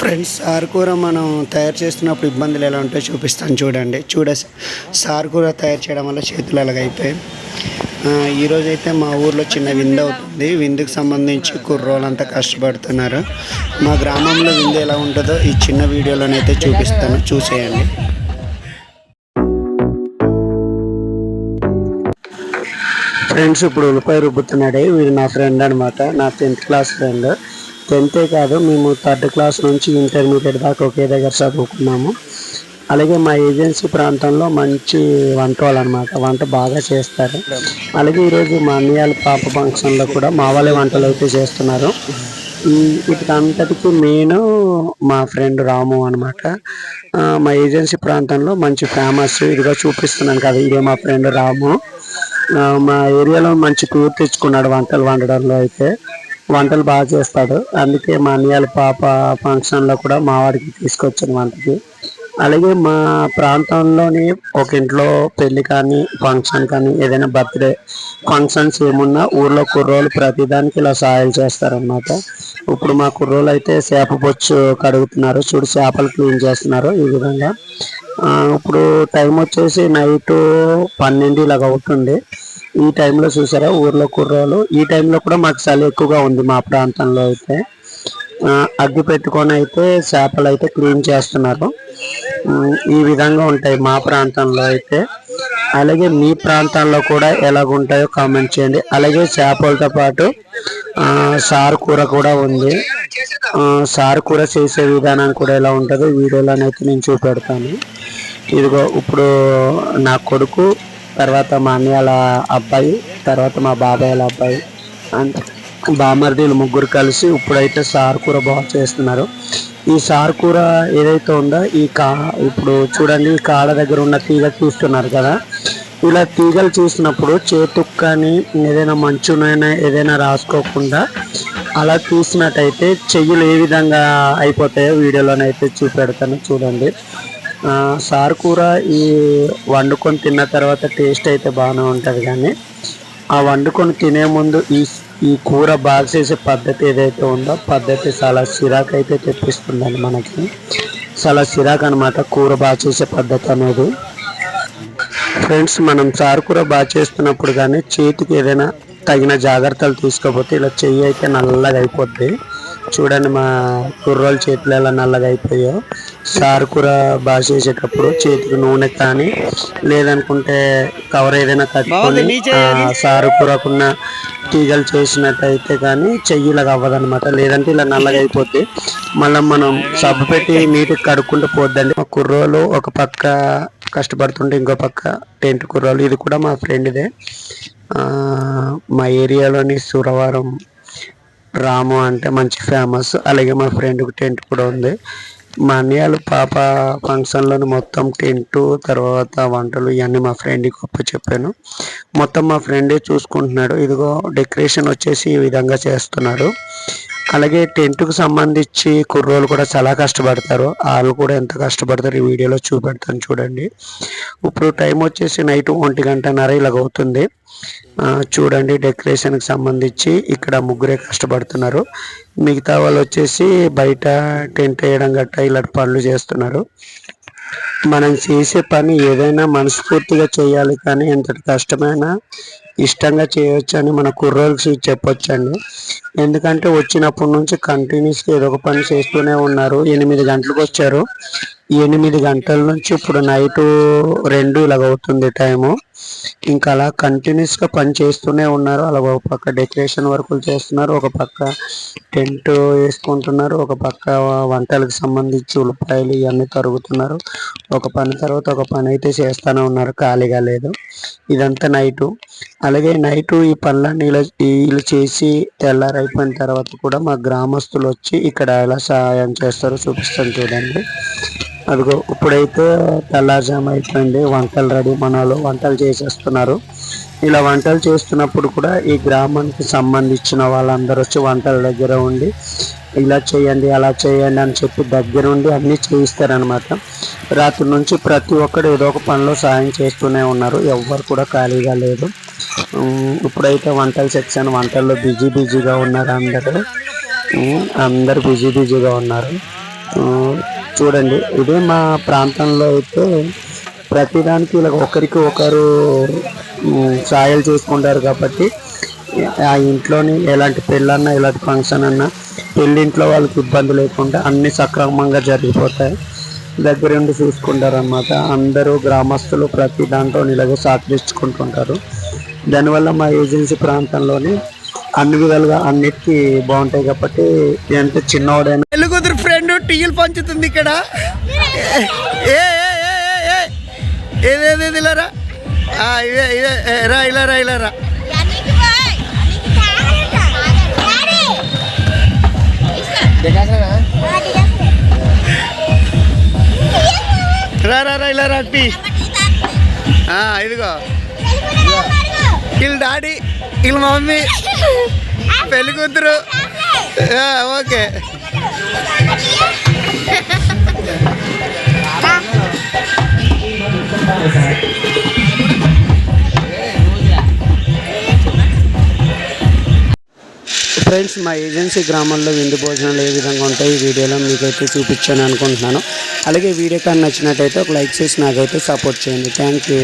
Friends సారకూర మనం తయారు చేస్తున్నప్పుడు ఇబ్బందులు ఎలా ఉంటాయో చూపిస్తాను చూడండి. చూడ సారకూర తయారు చేయడం వల్ల చేతులు అలాగైపోయాయి ఈరోజైతే మా ఊర్లో చిన్న విందు అవుతుంది. విందుకు సంబంధించి కుర్రోళ్ళంతా కష్టపడుతున్నారు. మా గ్రామంలో విందు ఎలా ఉంటుందో ఈ చిన్న వీడియోలోనైతే చూపిస్తాను. చూసేయండి. ఫ్రెండ్స్ ఇప్పుడు ఉల్లిపాయ రుబ్బుతున్నాడే. వీడు నా ఫ్రెండ్ అనమాట నా టెన్త్ క్లాస్ ఫ్రెండ్. టెన్తే కాదు మేము థర్డ్ క్లాస్ నుంచి ఇంటర్మీడియట్ దాకా ఒకే దగ్గర చదువుకున్నాము. అలాగే మా ఏజెన్సీ ప్రాంతంలో మంచి వంట వాళ్ళు అనమాట వంట బాగా చేస్తారు. అలాగే ఈరోజు మా అన్నయ్యాల పాప ఫంక్షన్లో కూడా మా వాళ్ళే వంటలు అయితే చేస్తున్నారు. ఈ వీటికంతటికి నేను మా ఫ్రెండ్ రాము అనమాట. మా ఏజెన్సీ ప్రాంతంలో మంచి ఫేమస్ ఇదిగా చూపిస్తున్నాను కదా ఇదే మా ఫ్రెండ్ రాము. మా ఏరియాలో మంచి పేరు తెచ్చుకున్నాడు వంటలు వండడంలో అయితే. వంటలు బాగా చేస్తాడు. అందుకే మా అన్నయ్యల పాప ఫంక్షన్లో కూడా మా వాడికి తీసుకొచ్చాను వంటకి. అలాగే మా ప్రాంతంలోని ఒక ఇంట్లో పెళ్ళి కానీ ఫంక్షన్ కానీ ఏదైనా బర్త్డే ఫంక్షన్స్ ఏమున్నా ఊర్లో కుర్రోలు ప్రతిదానికి ఇలా సహాయాలు చేస్తారనమాట ఇప్పుడు మా కుర్రోలు అయితే చేప బొచ్చు కడుగుతున్నారు. చూడు చేపలు క్లీన్ చేస్తున్నారు ఈ విధంగా. ఇప్పుడు టైం వచ్చేసి నైట్ పన్నెండు ఇలాగ అవుతుంది. ఈ టైంలో చూసారా ఊర్లో కుర్రోలు. ఈ టైంలో కూడా మాకు చలి ఎక్కువగా ఉంది మా ప్రాంతంలో అయితే. అగ్గి పెట్టుకొని అయితే చేపలు అయితే క్లీన్ చేస్తున్నారు. ఈ విధంగా ఉంటాయి మా ప్రాంతంలో అయితే. అలాగే మీ ప్రాంతాల్లో కూడా ఎలాగుంటాయో కామెంట్ చేయండి. అలాగే చేపలతో పాటు సారు కూర కూడా ఉంది. సారు కూర చేసే విధానం కూడా ఎలా ఉంటుందో వీడియోలోనైతే నేను చూపెడతాను. ఇదిగో ఇప్పుడు నా కొడుకు తర్వాత మా అన్నయ్యల అబ్బాయి తర్వాత మా బాబాయ్ల అబ్బాయి అండ్ బామర్దీలు ముగ్గురు కలిసి ఇప్పుడైతే సార్ కూర బాగా చేస్తున్నారు. ఈ సార్ కూర ఏదైతే ఉందో ఈ కా ఇప్పుడు చూడండి ఈ కాళ్ళ దగ్గర ఉన్న తీగ చూస్తున్నారు కదా? ఇలా తీగలు చూసినప్పుడు చేతుకు కానీ ఏదైనా మంచునైనా ఏదైనా రాసుకోకుండా అలా చూసినట్టయితే చెయ్యలు ఏ విధంగా అయిపోతాయో వీడియోలోనైతే చూపెడతాను చూడండి. సార్ కూర ఈ వండుకొని తిన్న తర్వాత టేస్ట్ అయితే బాగానే ఉంటుంది కానీ ఆ వండుకొని తినే ముందు ఈ ఈ కూర బాగా చేసే పద్ధతి ఏదైతే ఉందో పద్ధతి చాలా సిరాక్ అయితే తెప్పిస్తుందండి మనకి. చాలా సిరాక్ అనమాట కూర బాగా చేసే పద్ధతి అనేది. ఫ్రెండ్స్ మనం చారు కూర బాగా చేస్తున్నప్పుడు కానీ చేతికి ఏదైనా తగిన జాగ్రత్తలు తీసుకోకపోతే ఇలా చెయ్యి అయితే నల్లగా అయిపోద్ది. చూడండి మా కుర్రోళ్ళ చేతులు ఎలా నల్లగా అయిపోయాయో. చారు కూర బాగా చేసేటప్పుడు చేతికి నూనె కానీ లేదనుకుంటే కవర్ ఏదైనా కట్టుకొని ఆ, చారు కూరకున్న తీగలు చేసినట్టయితే కానీ చెయ్యిలాగా అవ్వదన్నమాట. లేదంటే ఇలా నల్లగా అయిపోద్ది మళ్ళీ మనం సబ్బు పెట్టి నీటికి కడుక్కుంటూ పోద్దండి. మా కుర్రోలు ఒక పక్క కష్టపడుతుంటే ఇంకో పక్క టెంట్ కుర్రోలు ఇది కూడా మా ఫ్రెండ్దే. ఆ, మా ఏరియాలోని సురవరం రాము అంటే మంచి ఫేమస్. అలాగే మా ఫ్రెండ్కి టెంట్ కూడా ఉంది. మా అన్నయ్యలు పాప ఫంక్షన్లోని మొత్తం టెంట్ తర్వాత వంటలు ఇవన్నీ మా ఫ్రెండ్కి గొప్ప చెప్పాను. మొత్తం మా ఫ్రెండే చూసుకుంటున్నాడు. ఇదిగో డెకరేషన్ వచ్చేసి ఈ విధంగా చేస్తున్నారు అలాగే టెంట్కు సంబంధించి కుర్రోలు కూడా చాలా కష్టపడతారు. వాళ్ళు కూడా ఎంత కష్టపడతారు ఈ వీడియోలో చూపెడతాను చూడండి. ఇప్పుడు టైం వచ్చేసి నైట్ ఒంటి గంటన్నర ఇలాగ అవుతుంది. చూడండి డెకరేషన్కి సంబంధించి ఇక్కడ ముగ్గురే కష్టపడుతున్నారు. మిగతా వాళ్ళు వచ్చేసి బయట టెంట్ వేయడం గట్ట ఇలాంటి పనులు చేస్తున్నారు. మనం చేసే పని ఏదైనా మనస్ఫూర్తిగా చేయాలి కానీ ఎంతటి కష్టమైనా ఇష్టంగా చేయొచ్చు అని మన కుర్రోళ్ళకి చెప్పొచ్చండి. ఎందుకంటే వచ్చినప్పటి నుంచి కంటిన్యూస్గా ఏదో ఒక పని చేస్తూనే ఉన్నారు. ఎనిమిది గంటలకు వచ్చారు. ఎనిమిది గంటల నుంచి ఇప్పుడు నైట్ రెండు ఇలాగ అవుతుంది టైము. ఇంకా అలా కంటిన్యూస్గా పని చేస్తూనే ఉన్నారు. అలా ఒక పక్క డెకరేషన్ వర్కులు చేస్తున్నారు. ఒక పక్క టెంట్ వేసుకుంటున్నారు. ఒక పక్క వంటలకు సంబంధించి ఉల్లిపాయలు ఇవన్నీ తరుగుతున్నారు. ఒక పని తర్వాత ఒక పని అయితే చేస్తూనే ఉన్నారు. ఖాళీగా లేదు. ఇదంతా నైటు. అలాగే నైట్ ఈ పనులన్నీ ఇలా వీళ్ళు చేసి తెల్లారైపోయిన తర్వాత కూడా మా గ్రామస్తులు వచ్చి ఇక్కడ ఎలా సహాయం చేస్తారో చూపిస్తాను చూడండి. అదిగో ఇప్పుడైతే తెల్లారుజాము అయిపోయింది వంటలు రెడీ మన వంటలు చేసేస్తున్నారు. ఇలా వంటలు చేస్తున్నప్పుడు కూడా ఈ గ్రామానికి సంబంధించిన వాళ్ళందరూ వచ్చి వంటల దగ్గర ఉండి ఇలా చేయండి అలా చేయండి అని చెప్పి దగ్గర ఉండి అన్నీ చేయిస్తారనమాట రాత్రి నుంచి ప్రతి ఒక్కరు ఏదో ఒక పనిలో సాయం చేస్తూనే ఉన్నారు. ఎవ్వరు కూడా ఖాళీగా లేదు. ఇప్పుడైతే వంటల సెక్షన్ వంటల్లో బిజీ బిజీగా ఉన్నారు అందరూ. అందరు బిజీ బిజీగా ఉన్నారు. చూడండి ఇదే మా ప్రాంతంలో అయితే ప్రతిదానికి ఇలా ఒకరికి ఒకరు సాయలు చేసుకుంటారు కాబట్టి ఆ ఇంట్లోని ఎలాంటి పెళ్ళన్నా ఎలాంటి ఫంక్షన్ అన్నా పెళ్ళింట్లో వాళ్ళకి ఇబ్బంది లేకుండా అన్నీ సక్రమంగా జరిగిపోతాయి. దగ్గరుండి చూసుకుంటారు అన్నమాట అందరూ గ్రామస్తులు ప్రతి దాంట్లో ఇలాగే సహకరించుకుంటుంటారు. దానివల్ల మా ఏజెన్సీ ప్రాంతంలోని అన్ని విధాలుగా అన్నిటికీ బాగుంటాయి కాబట్టి ఎంత చిన్నవాడైనా ఎలుగుదురు ఫ్రెండ్ టీలు పంచుతుంది ఇక్కడ. ఏ ఏ, ఏ, ఏదేది రా. ఇదే ఇదే రా ఇలా రా రా. రా రా ఇలా రా టీ. ఇదిగో. వీళ్ళ డాడీ వీళ్ళ మమ్మీ పెళ్ళి కూతురు ఓకే. ఫ్రెండ్స్ మా ఏజెన్సీ గ్రామంలో విందు భోజనాలు ఏ విధంగా ఉంటాయి ఈ వీడియోలో మీకైతే చూపించాను అనుకుంటున్నాను. అలాగే వీడియో కానీ నచ్చినట్టయితే ఒక లైక్ చేసి నాకైతే సపోర్ట్ చేయండి. Thank you.